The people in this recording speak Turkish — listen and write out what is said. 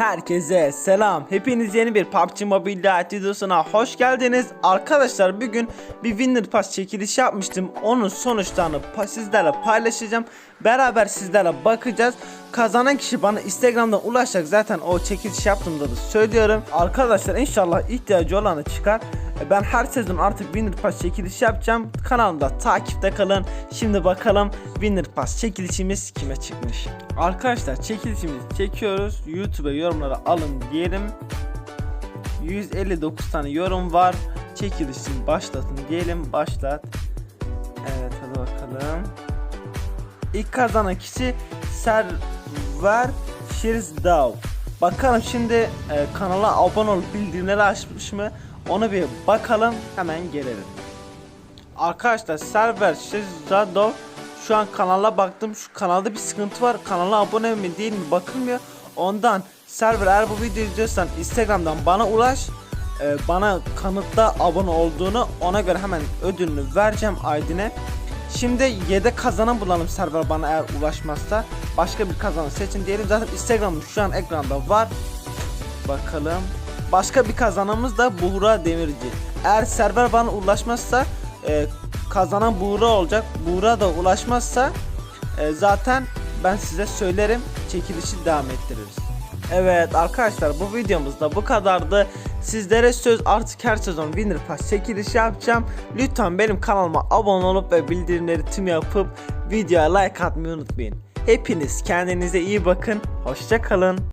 Herkese selam. Hepiniz yeni bir PUBG Mobile videosuna hoş geldiniz. Arkadaşlar bugün bir Winner Pass çekilişi yapmıştım. Onun sonuçlarını sizlerle paylaşacağım. Beraber sizlerle bakacağız. Kazanan kişi bana Instagram'dan ulaşacak. Zaten o çekiliş yaptığımda da söylüyorum. Arkadaşlar inşallah ihtiyacı olanı çıkar. E, Ben her sezon artık Winner Pass çekilişi yapacağım. Kanalımda takipte kalın. Şimdi bakalım Winner Pass çekilişimiz kime çıkmış. Arkadaşlar çekilişimizi çekiyoruz. YouTube'a yorumlara alın diyelim. 159 tane yorum var. Çekilişini başlatın diyelim. Başlat. Evet hadi bakalım. İlk kazanan kişi Server Şirzdao. Bakalım şimdi e, kanala abone olup bildirimleri açmış mı? Onu bir bakalım hemen gelelim. Arkadaşlar Server Şirzdao şu an kanala baktım şu kanalda bir sıkıntı var. Kanala abone mi değil mi bakılmıyor. Ondan server eğer bu videoyu izliyorsan Instagram'dan bana ulaş. E, bana kanıtla abone olduğunu ona göre hemen ödülünü vereceğim Aydın'e. Şimdi yedek kazanan bulalım server bana eğer ulaşmazsa. Başka bir kazanan seçin diyelim. Zaten Instagram'ım şu an ekranda var. Bakalım. Başka bir kazanımız da Buğra Demirci. Eğer server bana ulaşmazsa e, kazanan Buğra olacak. Buğra da ulaşmazsa e, zaten ben size söylerim. Çekilişi devam ettiririz. Evet arkadaşlar bu videomuzda bu kadardı. Sizlere söz artık her sezon Winner Pass çekilişi yapacağım. Lütfen benim kanalıma abone olup ve bildirimleri tüm yapıp videoya like atmayı unutmayın. Hepiniz kendinize iyi bakın. Hoşça kalın.